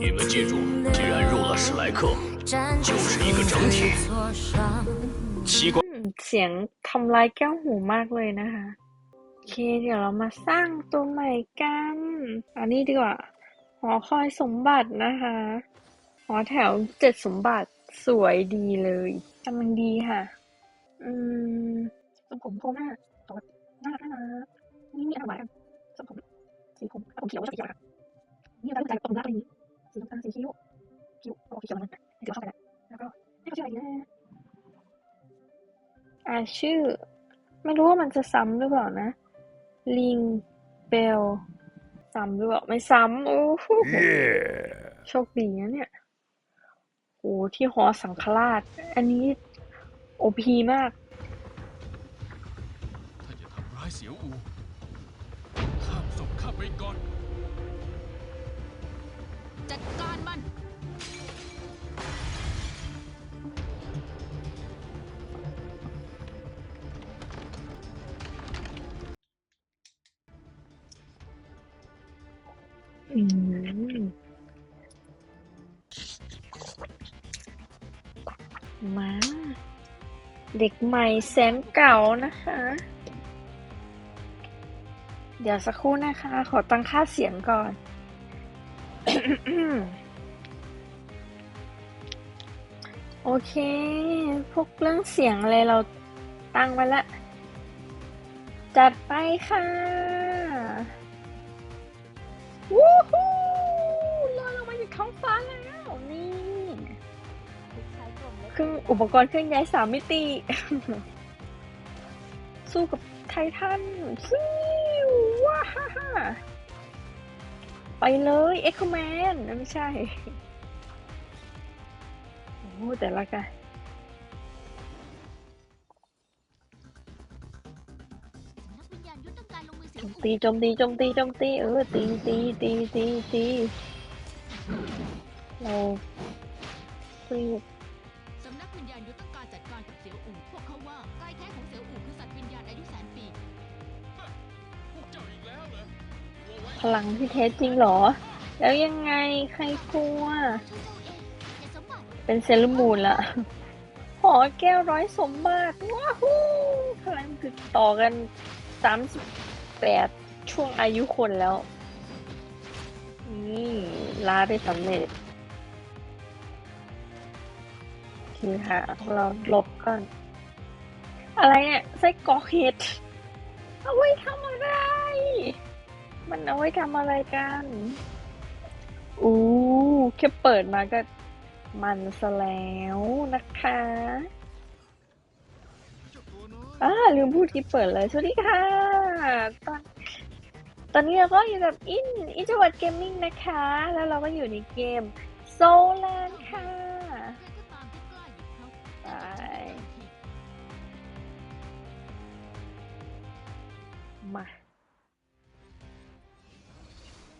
你们记住，既然入了史莱克，就是一个整体。奇怪， อืมเสียงทำลายแก้วหูมากเลยนะคะโอเค เดี๋ยวเรามาสร้างตัวใหม่กัน อันนี้ดีกว่า หอคอยสมบัตินะคะ หอแถวเจ็ดสมบัติสวยดีเลยกำลังดีค่ะ อืมทรงผมโครงหน้าตัวน่ารักน่ารักนี่มีอะไรบ้างทรงผมสีผมผมเขียวชอบสีเขียวค่ะนี่เราตั้งใจตรงรักอะไรนี้ สีน้ำตาลสีคิ้วคิ้วโอ้เขียวมันเดี๋ยวเข้าไปแล้วแล้วก็ให้เขาชื่ออะไรดีนะอ่าชื่อ ไม่รู้ว่ามันจะซ้ำหรือเปล่านะ ลิงเบลซ้ำหรือเปล่าไม่ซ้ำโอ้โหโชคดีนะเนี่ยโอ้ที่หอสังฆราช อันนี้โอพีมากถ้าจะทำร้ายเสียวอูข้ามศพข้าไปก่อน อืมมา เด็กใหม่แสนเก่านะคะ เดี๋ยวสักครู่นะคะ ขอตั้งค่าเสียงก่อน โอเค พวกเรื่องเสียงอะไรเราตั้งไว้ละ จัดไปค่ะ รื่อง อุปกรณ์เครื่องย้ายสามมิติ สู้กับไททันฟิวว้าฮ่าฮ่าไปเลยเอ็กซ์แมนไม่ใช่ โอ้แต่ละกันนักวิญญาณยุทธต้องการลงมือเสีโจยมอูตีโจมตีโจมตีโจมตีเออตีตีตีตีตีเรารีบส พลังที่แท้จริงเหรอ แล้วยังไงใครกลัว เป็นเซเลมูนละหอแก้วร้อยสมบัติว้าฮูพลังติดต่อกันสามสิบแปดช่วงอายุคนแล้ว นี่ลาได้สำเร็จโอคค่ะเราลบก่อน อะไรเนี่ยไส้กรอกเห็ด เอาไว้ทำอะไร มันเอาไว้ทำอะไรกันอู้แค่เปิดมาก็มันซะแล้วนะคะเจ้าตัวน้อยอ่าลืมพูดที่เปิดเลย สวัสดีค่ะ ตอน ตอนนี้เราก็อยู่กับอินอินจวัดเกมมิ่งนะคะ แล้วเราก็อยู่ในเกมโซลนค่ะใครก็ตามที่กล้าหยิบเขาไปมา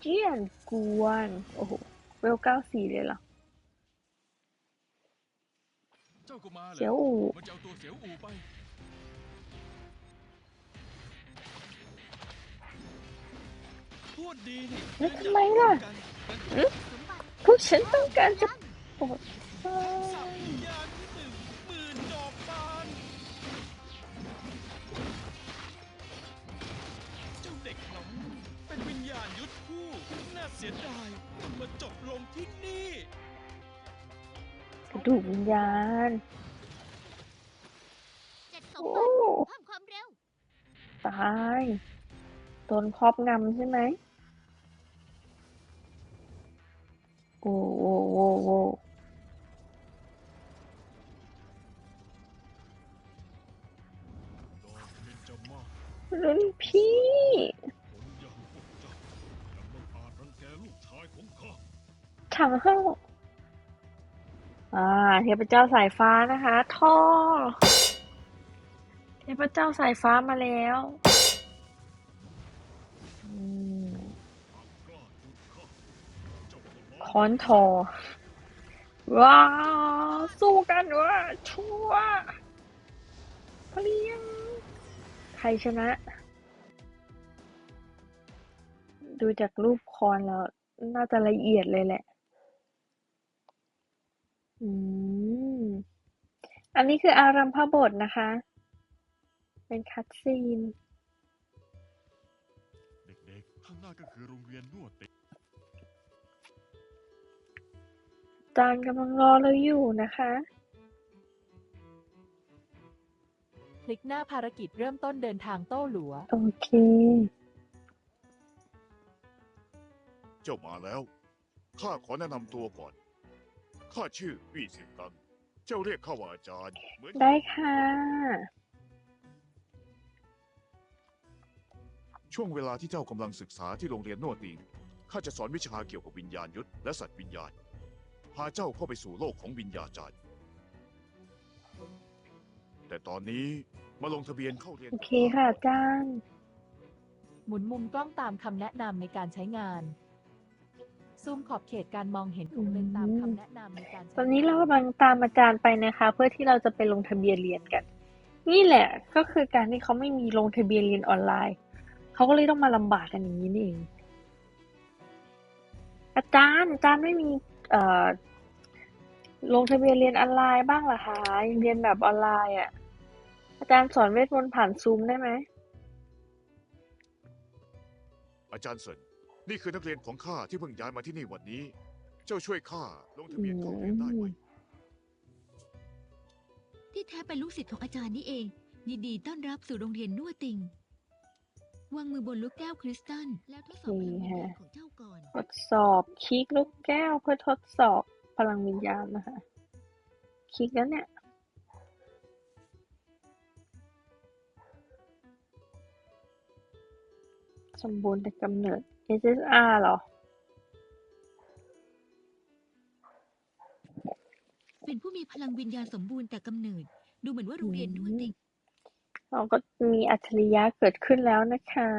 เจียนกวน โอ้โห เวลเก้าสี่เลยเหรอ เจ้าก็มาเหรเสียวออูมันจะเอาตัวเสียวอูไป พูดดีนี่แล้วทำไมล่ะกันสมบัติพวกฉันต้องการจะปลดปล่อสับย เสียดายต้องมาจบลงที่นี่ กระดูกวิญญาณเจ็ดสมโอ้บัติเพิ่มความเร็ว ตายโดนครอบงำใช่ไหมโอ้โอ้โอ้โอ้ดอกเบญจมาศรุ่นพี่ ถังเข้าอ่าเทพเจ้าสายฟ้านะคะท่อเทพเจ้าสายฟ้ามาแล้วอืมกล้าจุดข้าเจ้าก็มาค้อนทอว้าสู้กันว่าชั่วเพลียงใครชนะ ดูจากรูปคอนแล้ว น่าจะละเอียดเลยแหละ อืม อันนี้คืออารัมพบทนะคะ เป็นคัตซีน เด็กๆ ข้างหน้าก็คือโรงเรียนนวดเด็กอาจารย์กำลังรอเราอยู่นะคะ คลิกหน้าภารกิจเริ่มต้นเดินทางโต้หลัว โอเค เจ้ามาแล้ว ข้าขอแนะนำตัวก่อน ข้าชื่อวี่เสียงกัง เจ้าเรียกข้าว่าอาจารย์เหมือนได้ค่ะ ช่วงเวลาที่เจ้ากำลังศึกษาที่โรงเรียนนวดติงข้าจะสอนวิชาเกี่ยวกับวิญญาณยุทธและสัตว์วิญญาณ พาเจ้าเข้าไปสู่โลกของวิญญาจารย์ แต่ตอนนี้มาลงทะเบียนเข้าเรียน โอเคค่ะอาจารย์ หมุนมุมกล้องตามคำแนะนำในการใช้งาน ซูมขอบเขตการมองเห็นของเลนส์ตามคำแนะนำในการใช้งตอนนี้เรากำลังตามอาจารย์ไปนะคะ เพื่อที่เราจะไปลงทะเบียนเรียนกัน นี่แหละก็คือการที่เขาไม่มีลงทะเบียนเรียนออนไลน์ เขาก็เลยต้องมาลำบากกันอย่างนี้นี่เองอาจารย์อาจารย์ไม่มีเอ่อลงทะเบียนเรียนออนไลน์บ้างเหรอคะเรียนแบบออนไลน์อะอาจารย์สอนเวทมนต์ผ่านซูมได้ไหมอาจารย์เซิน นี่คือนักเรียนของข้าที่เพิ่งย้ายมาที่นี่วันนี้ เจ้าช่วยข้าลงทะเบียนเข้าเรียนได้ไหมที่แท้เป็นลูกศิษย์ของอาจารย์นี่เอง ยินดีต้อนรับสู่โรงเรียนนวดติง วางมือบนลูกแก้วคริสตัลแล้วทดสอบพลังวิญญาณของเจ้าก่อน ทดสอบคลิกลูกแก้วเพื่อทดสอบพลังวิญญาณนะคะคลิกแล้วเนี่ยสมบูรณ์แต่กำเนิด SSR เหรอ เป็นผู้มีพลังวิญญาณสมบูรณ์แต่กำเนิด ดูเหมือนว่าโรงเรียนนวดติงเราก็มีอัจฉริยะเกิดขึ้นแล้วนะคะ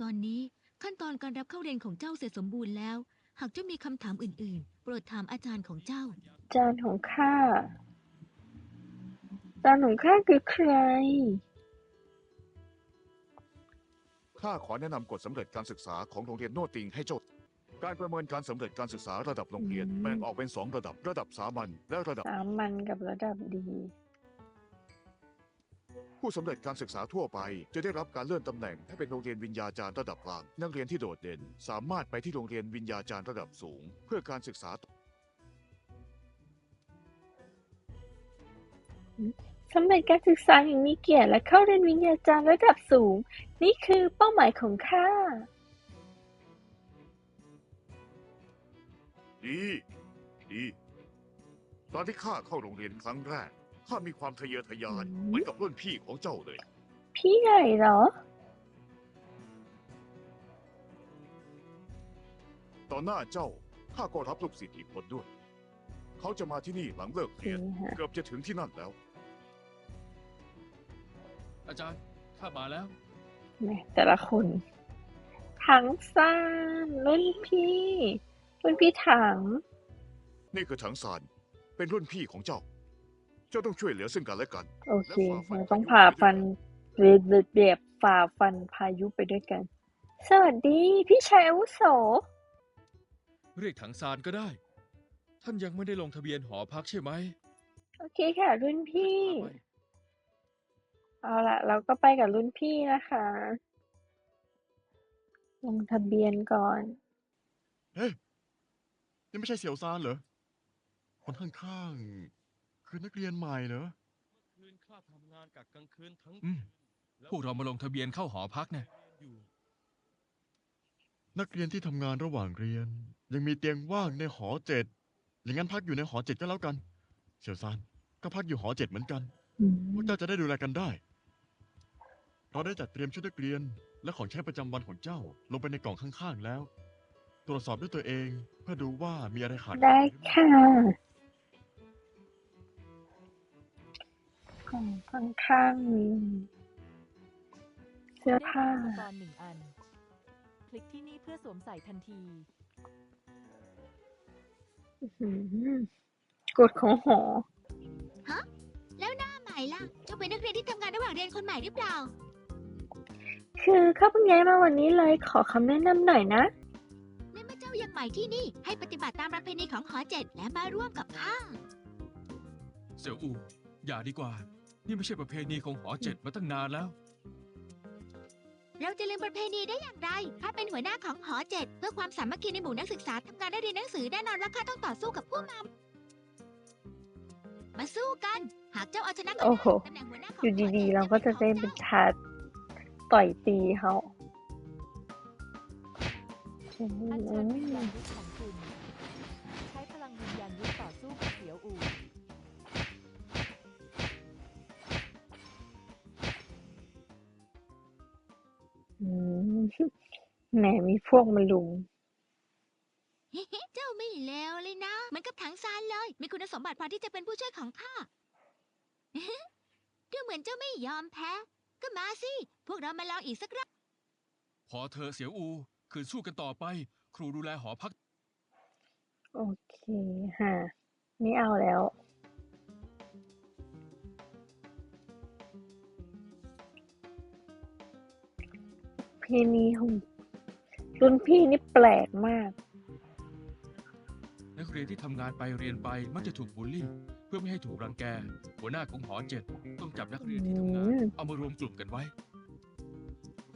ตอนนี้ขั้นตอนการรับเข้าเรียนของเจ้าเสร็จสมบูรณ์แล้ว หากเจ้ามีคำถามอื่น ๆ โปรดถามอาจารย์ของเจ้าจานของข้าจานของข้าคือใคร ข้าขอแนะนำกฎสำเร็จการศึกษาของโรงเรียนโนติงให้เจ้าการประเมินการสำเร็จการศึกษาระดับโรงเรียนอืม แบ่งออกเป็นสองระดับระดับสามัญและระดับ สามัญกับระดับดี ผู้สำเร็จการศึกษาทั่วไป จะได้รับการเลื่อนตำแหน่งให้เป็นโรงเรียนวิญญาจารย์ระดับกลางนักเรียนที่โดดเด่น สามารถไปที่โรงเรียนวิญญาจารย์ระดับสูง เพื่อการศึกษาต่อ สำเร็จการศึกษาอย่างมีเกียรติและเข้าเรียนวิญญาจารย์ระดับสูง นี่คือเป้าหมายของข้า ดี ดี ตอนที่ข้าเข้าโรงเรียนครั้งแรก ข้ามีความทะเยอทะยานอืมเหมือนกับรุ่นพี่ของเจ้าเลย พี่ใหญ่เหรอตอนหน้าเจ้า ข้าก็รับลูกศิษย์อีกคนด้วย เขาจะมาที่นี่หลังเลิกเรียนนี่ฮะเกือบจะถึงที่นั่นแล้ว อาจารย์ข้ามาแล้ว แหม่แต่ละคน ถังซานรุ่นพี่ รุ่นพี่ถัง นี่คือถังซานเป็นรุ่นพี่ของเจ้า เจ้าต้องช่วยเหลือซึ่งกันและกันโอเคเราต้องผ่าฟันเรียบเรียบฝ่าฟันพายุไปด้วยกัน สวัสดีพี่ชายอาวุโส เรียกถังซานก็ได้ ท่านยังไม่ได้ลงทะเบียนหอพักใช่ไหมโอเคค่ะ รุ่นพี่พาไป เอาละเราก็ไปกับรุ่นพี่นะคะ ลงทะเบียนก่อน เฮ้ยนี่ไม่ใช่เสี่ยวซานเหรอ คนข้างๆคือนักเรียนใหม่เหรอเมื่อคืนข้าทำงานกะกลางคืนทั้งอืมแล้วพวกเรามาลงทะเบียนเข้าหอพักนะอยู่นักเรียนที่ทำงานระหว่างเรียน ยังมีเตียงว่างในหอเจ็ดอย่างนั้นพักอยู่ในหอเจ็ดก็แล้วกัน เสี่ยวซานก็พักอยู่หอเจ็ดเหมือนกันอืมพวกเจ้าจะได้ดูแลกันได้ เราได้จัดเตรียมชุดนักเรียน และของใช้ประจำวันของเจ้าลงไปในกล่องข้างๆแล้ว ตรวจสอบด้วยตัวเองเพื่อดูว่ามีอะไรขาดได้หรือไม่ค่ะกล่องข้างๆมีเสื้อได้ผ้าอุปกรณ์หนึ่งอัน คลิกที่นี่เพื่อสวมใส่ทันทีอื้อหือกฎของหอแล้วหน้าใหม่ล่ะเจ้าเป็นนักเรียนที่ทำงานระหว่างเรียนคนใหม่หรือเปล่า คือเขาเพิ่งย้ายมาวันนี้เลยขอคำแนะนำหน่อยนะในเมื่อเจ้ายังใหม่ที่นี่ให้ปฏิบัติตามประเพณีของหอเจ็ดและมาร่วมกับข้า เสี่ยวอูอย่าดีกว่า นี่ไม่ใช่ประเพณีของหอเจ็ดมาตั้งนานแล้ว เราจะลืมประเพณีได้อย่างไรข้าเป็นหัวหน้าของหอเจ็ดเพื่อความสามัคคีในหมู่นักศึกษาทำการได้เรียนหนังสือแน่นอนว่าข้าต้องต่อสู้กับผู้นำมาสู้กัน หากเจ้าเอาชนะก็โอ้ได้โหตำแหน่งหัวหน้าของอยู่หอดีจ็ๆเราก็จะได้เป็นทัด ต่อยตีเขาอือัญเชิญวิญญาณยุทธของคุณ ใช้พลังวิญญาณยุทต่อสู้กับเสียวอู อืมแหมมีพวกมาลุม เจ้าไม่เลวเลยนะเหมือนกับถังซานเลย มีคุณสมบัติพอที่จะเป็นผู้ช่วยของข้า ดูเหมือนเจ้าไม่ยอมแพ้ ก็มาสิ พวกเรามาลองอีกสักรอบพอเธอเสี่ยวอูคืนสู้กันต่อไป ครูดูแลหอพัก โอเคฮะไม่เอาแล้ว เพลงนี้ของรุ่นพี่นี่แปลกมาก นักเรียนที่ทำงานไปเรียนไปมักจะถูกบูลลี่เพื่อไม่ให้ถูกรังแก หัวหน้าของหอเจ็ดต้องจับนักเรียนที่ทำงานอืมเอามารวมกลุ่มกันไว้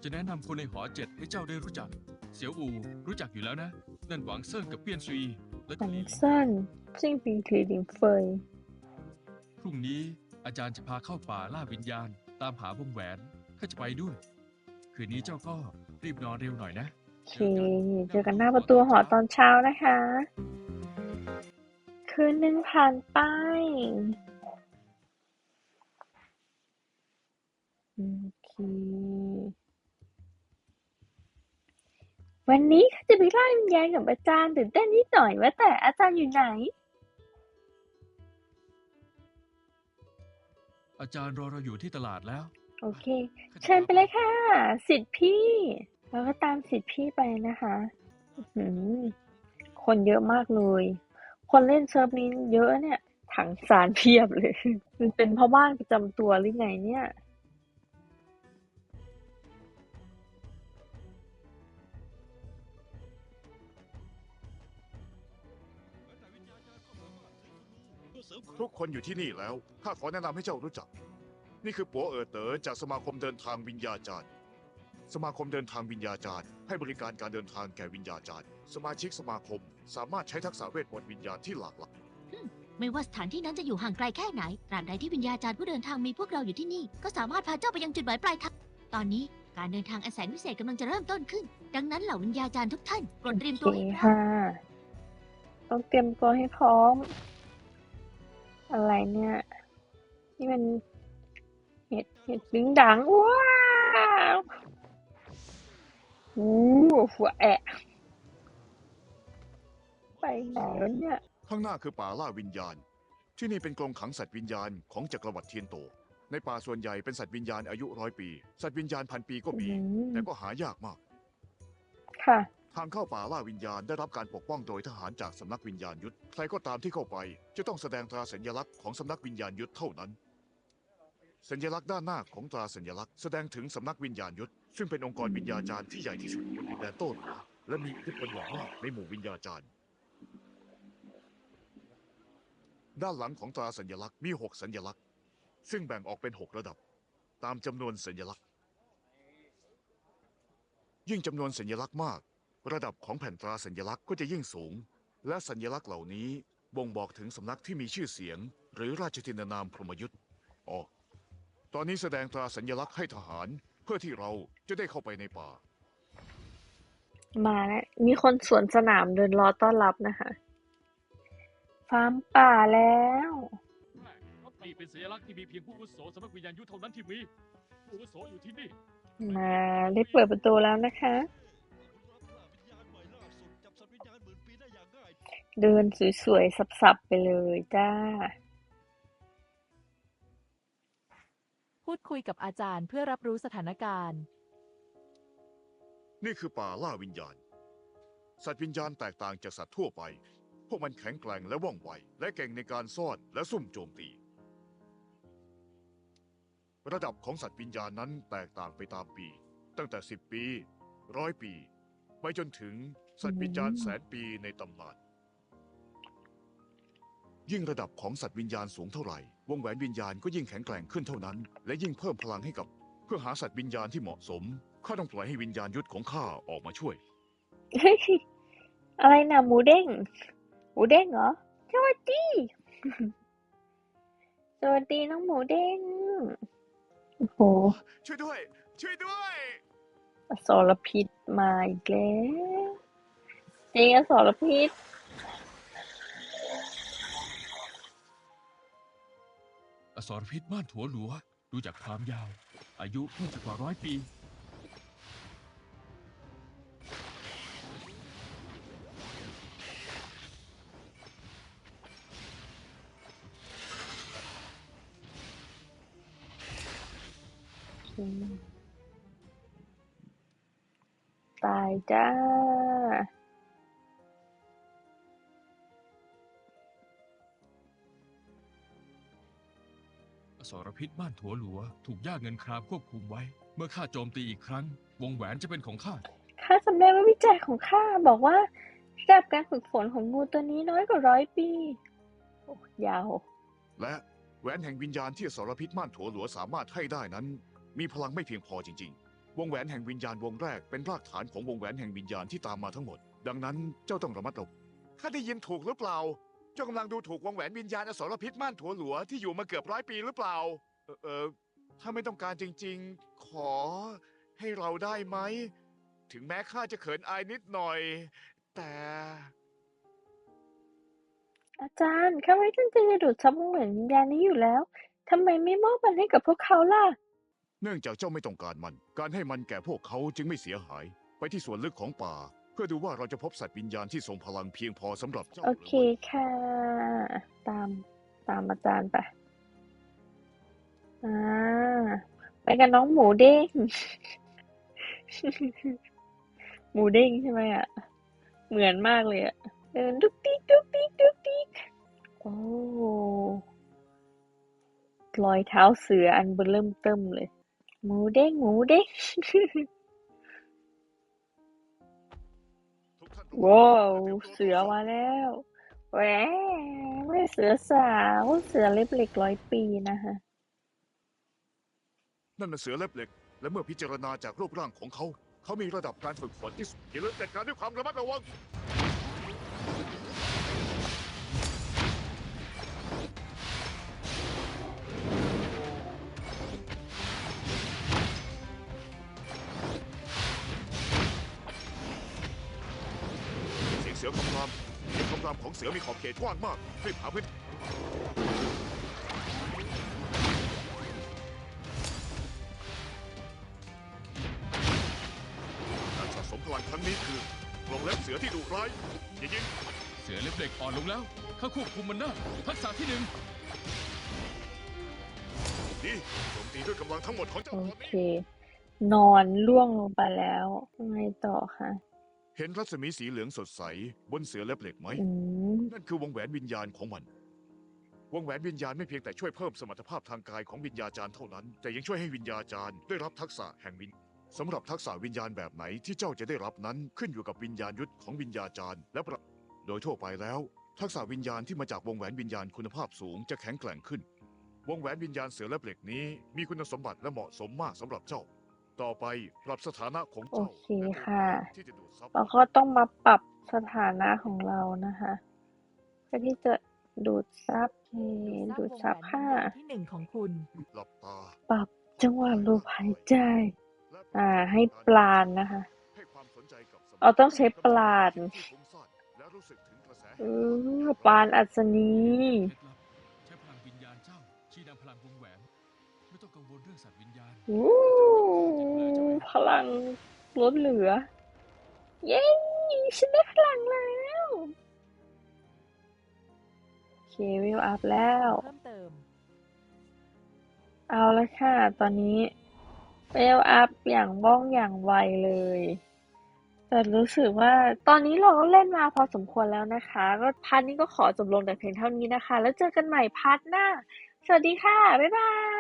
จะแนะนำคนในหอเจ็ดให้เจ้าได้รู้จัก เสี่ยวอูรู้จักอยู่แล้วนะ นั่นหวังเซิ่งกับเปี้ยนซุยและฝัก็นหลีสั้นซิ่งปีถือดิงเฟยพรุ่งนี้อาจารย์จะพาเข้าป่าล่าวิญญาณ ตามหาวงแหวนข้าจะไปด้วย คืนนี้เจ้าก็รีบนอนเร็วหน่อยนะ โอเคเจอกันหน้าประตูหอตอนเช้านะคะ คืนหนึ่งผ่านไป โอเค วันนี้เขาจะไปไล่วิญญาณกับอาจารย์ตื่นเต้นนิดหน่อยว่าแต่อาจารย์อยู่ไหน อาจารย์รอเราอยู่ที่ตลาดแล้ว โอเค เชิญไปเลยค่ะ สิทธิ์พี่แล้วก็ตามสิทธิ์พี่ไปนะคะอื้อหือคนเยอะมากเลย คนเล่นเซิร์ฟนี้เยอะเนี่ย ถังสารเพียบเลย มันเป็นพ่อบ้านประจำตัวหรือไงเนี่ยทุกคนอยู่ที่นี่แล้ว ข้าขอแนะนำให้เจ้ารู้จัก นี่คือปัวเอ๋อเต๋อจากสมาคมเดินทางวิญญาจารย์ สมาคมเดินทางวิญญาจารย์ ให้บริการการเดินทางแก่วิญญาจารย์ สมาชิกสมาคม สามารถใช้ทักษะเวทมนต์วิญญาณที่หลากหลายไม่ว่าสถานที่นั้นจะอยู่ห่างไกลแค่ไหน ตราบใดที่วิญญาจารย์ผู้เดินทางมีพวกเราอยู่ที่นี่ ก็สามารถพาเจ้าไปยังจุดหมายปลายทาง ตอนนี้การเดินทางอันแสนวิเศษกำลังจะเริ่มต้นขึ้น ดังนั้นเหล่าวิญญาจารย์ทุกท่านโปรดเตรียมโอตัวเคให้พร้อมค่ะต้องเตรียมตัวให้พร้อม อะไรเนี่ย นี่มันเห็ดเห็ดดึงดังว้าวอู้หัวแอะ ไปไหนวะเนี่ยข้างหน้าคือป่าล่าวิญญาณ ที่นี่เป็นกรงขังสัตว์วิญญาณของจักรวรรดิเทียนโต ในป่าส่วนใหญ่เป็นสัตว์วิญญาณอายุร้อยปี สัตว์วิญญาณพันปีก็มีอืมแต่ก็หายากมาก ค่ะ ทางเข้าป่าล่าวิญญาณได้รับการปกป้องโดยทหารจากสำนักวิญญาณยุทธ ใครก็ตามที่เข้าไป จะต้องแสดงตราสัญลักษณ์ของสำนักวิญญาณยุทธเท่านั้น สัญลักษณ์ด้านหน้าของตราสัญลักษณ์แสดงถึงสำนักวิญญาณยุทธ ซึ่งเป็นองค์กรวิญญาจารย์ที่ใหญ่ที่สุดบนดินแดนโต้หนาและมีอิทธิพลอย่างมากในหมู่วิญญาจารย์ ด้านหลังของตราสัญลักษณ์มีหกสัญลักษณ์ ซึ่งแบ่งออกเป็นหกระดับ ตามจำนวนสัญลักษณ์ ยิ่งจำนวนสัญลักษณ์มาก ระดับของแผ่นตราสัญลักษณ์ก็จะยิ่งสูง และสัญลักษณ์เหล่านี้บ่งบอกถึงสำนักที่มีชื่อเสียง หรือราชทินานามพรหมยุทธ์อ๋อตอนนี้แสดงตราสัญลักษณ์ให้ทหาร เพื่อที่เราจะได้เข้าไปในป่า มาแล้วมีคนสวนสนามเดินรอต้อนรับนะคะ ฟาร์มป่าแล้วนี่เป็นสัญลักษณ์ที่มีเพียงผู้อาวุโสสำนักวิญญาณยุทธเท่านั้นที่มีผู้อาวุโสอยู่ที่นี่มาได้เปิดประตูแล้วนะคะ เดินสวยๆ สับๆ ไปเลยจ้า พูดคุยกับอาจารย์เพื่อรับรู้สถานการณ์ นี่คือป่าล่าวิญญาณ สัตว์วิญญาณแตกต่างจากสัตว์ทั่วไป พวกมันแข็งแกร่งและว่องไว และเก่งในการซ่อนและซุ่มโจมตี ระดับของสัตว์วิญญาณนั้นแตกต่างไปตามปี ตั้งแต่ 10 ปีร้อยปี ไปจนถึงสัตว์วิญญาณแสนปีในตำนาน ยิ่งระดับของสัตว์วิญญาณสูงเท่าไหร่ วงแหวนวิญญาณก็ยิ่งแข็งแกร่งขึ้นเท่านั้น และยิ่งเพิ่มพลังให้กับ เพื่อหาสัตว์วิญญาณที่เหมาะสม ข้าต้องปล่อยให้วิญญาณยุทธของข้าออกมาช่วย เฮ้ย อะไรนะหมูเด้ง มูเด้งเหรอ สวัสดี สวัสดีน้องหมูเด้ง โอ้โหช่วยด้วย ช่วยด้วยอสรพิษมาอีกแล้วจริงอสรพิษอสรพิษบ้านถัวหลัว ดูจากความยาว อายุน่าจะกว่าร้อยปี ตายจ้า อสรพิษบ้านถัวหลัว ถูกย่าเงินครามควบคุมไว้ เมื่อข้าโจมตีอีกครั้ง วงแหวนจะเป็นของข้า ข้าจำได้ว่าวิจัยของข้าบอกว่าระดับการฝึกฝนของงูตัวนี้น้อยกว่าร้อยปีโอ้ยาว และแหวนแห่งวิญญาณที่อสรพิษม่านถัวหลัวสามารถให้ได้นั้น มีพลังไม่เพียงพอจริง ๆ วงแหวนแห่งวิญญาณวงแรกเป็นรากฐานของวงแหวนแห่งวิญญาณที่ตามมาทั้งหมด ดังนั้นเจ้าต้องระมัดระวังข้าได้ยินถูกหรือเปล่า เจ้ากำลังดูถูกวงแหวนวิญญาณอสรพิษม่านถั่วหลัวที่อยู่มาเกือบร้อยปีหรือเปล่า เออเออถ้าไม่ต้องการจริง ๆ ขอให้เราได้ไหม ถึงแม้ข้าจะเขินอายนิดหน่อย แต่ อาจารย์ข้าไม่ตั้งใจจะดูดซับวงแหวนวิญญาณนี้อยู่แล้วทำไมไม่มอบมันให้กับพวกเขาล่ะ เนื่องจากเจ้าไม่ต้องการมัน การให้มันแก่พวกเขาจึงไม่เสียหาย ไปที่ส่วนลึกของป่า เพื่อดูว่าเราจะพบสัตว์วิญญาณที่ทรงพลังเพียงพอสำหรับเจ้าโอรือเคไม่ค่ะ ตามตามอาจารย์ไปอ่าไปกับน้องหมูเด้ง หมูเด้งใช่ไหมอะ เหมือนมากเลยอะเดินดุ๊กดิกดุ๊กดิกดุ๊กดิกโอ้รอยเท้าเสืออันเบอเริ่มเติมเลย หมูเด้งหมูเด้งว้าวเสือมาแล้วแหวไม่เสือสาวเสือเล็บเหล็กร้อยปีนะคะนั่นน่ะเสือเล็บเหล็ก และเมื่อพิจารณาจากรูปร่างของเขา เขามีระดับการฝึกฝนที่สุดอย่าลืมจัดการด้วยความระมัดระวัง อคำรามเสียงคำรามของเสือมีขอบเขตกว้างมากรีบหาพื้นการสะสมพลังครั้งนี้คือกรงเล็บเสือที่ดุร้ายอย่ายิงเสือเล็บเหล็กอ่อนลงแล้วข้าควบคุมมันได้ทักษะที่หนึ่งดีโจมตีด้วยกำลังทั้งหมดของเจ้าโอตอนเคนี้นอนล่วงลงไปแล้วยังไงต่อคะ เห็นรัศมีสีเหลืองสดใส บนเสือเล็บเหล็กไหม อืมนั่นคือวงแหวนวิญญาณของมัน วงแหวนวิญญาณไม่เพียงแต่ช่วยเพิ่มสมรรถภาพทางกายของวิญญาจารย์เท่านั้น แต่ยังช่วยให้วิญญาจารย์ได้รับทักษะแห่งวิญสำหรับทักษะวิญญาณแบบไหนที่เจ้าจะได้รับนั้นขึ้นอยู่กับวิญญาณยุทธของวิญญาจารย์ และประโดยทั่วไปแล้ว ทักษะวิญญาณที่มาจากวงแหวนวิญญาณคุณภาพสูงจะแข็งแกร่งขึ้น วงแหวนวิญญาณเสือเล็บเหล็กนี้มีคุณสมบัติและเหมาะสมมากสำหรับเจ้า ต่อไปปรับสถานะของโอเจ้าเคและตัวค่ะที่จะดูดซับ เราก็ต้องมาปรับสถานะของเรานะคะเพื่อที่จะดูดซับเอดูดซับค่ะ ที่หนึ่งของคุณ หลับตาปรับจังหวะลมหายใจอ่า ให้ปลานนะคะ ให้ความสนใจกับสมเอาต้องใช้ปราณที่ฟุ้งซ่านและรู้สึกถึงกระแสเออปานอัศนี เคล็ดลับใช้พลังวิญญาณเจ้าชี้นำพลังวงแหวน ไม่ต้องกังวลเรื่องสัตว์วิญญาณอู้พลังล้นเหลือ เย้ฉันได้พลังแล้วเควิวอัพแล้ว เพิ่มเติม เอาละค่ะ ตอนนี้เวลอัพอย่างว่องอย่างไวเลย แต่รู้สึกว่าตอนนี้เราก็เล่นมาพอสมควรแล้วนะคะ ก็พาร์ทนี้ก็ขอจบลงแต่เพียงเท่านี้นะคะ แล้วเจอกันใหม่พาร์ทหน้า สวัสดีค่ะ บ๊ายบาย